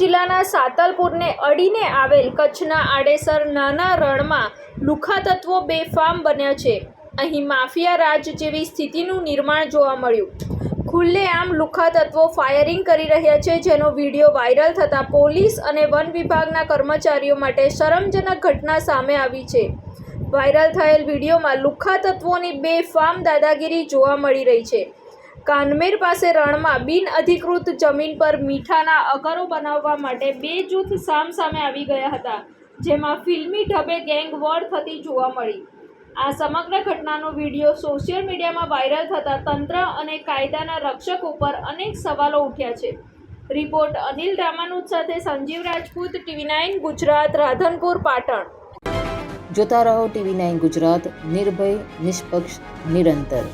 જિલ્લાના સાતલપુરને અડીને આવેલ કચ્છના આડેસર નાના રણમાં લુખા તત્વો બેફામ બન્યા છે. અહીં માફિયા રાજ જેવી સ્થિતિનું નિર્માણ જોવા મળ્યું. ખુલ્લેઆમ લુખા તત્વો ફાયરિંગ કરી રહ્યા છે, જેનો વીડિયો વાયરલ થતાં પોલીસ અને વન વિભાગના કર્મચારીઓ માટે શરમજનક ઘટના સામે આવી છે. વાયરલ થયેલ વિડીયોમાં લુખ્ખા તત્વોની બેફામ દાદાગીરી જોવા મળી રહી છે. કાનમેર પાસે રણમાં બિન અધિકૃત જમીન પર મીઠાના અગરો બનાવવા માટે બે જૂથ સામસામે આવી ગયા હતા, જેમાં ફિલ્મી ઢબે ગેંગ વોર થતી જોવા મળી. આ સમગ્ર ઘટનાનો વીડિયો સોશિયલ મીડિયામાં વાયરલ થતાં તંત્ર અને કાયદાના રક્ષક ઉપર અનેક સવાલો ઉઠ્યા છે. રિપોર્ટ અનિલ રામાનુજ સાથે સંજીવ રાજપૂત, ટીવી નાઇન ગુજરાત, રાધનપુર, પાટણ. જોતા રહો ટીવી નાઇન ગુજરાત, નિર્ભય, નિષ્પક્ષ, નિરંતર.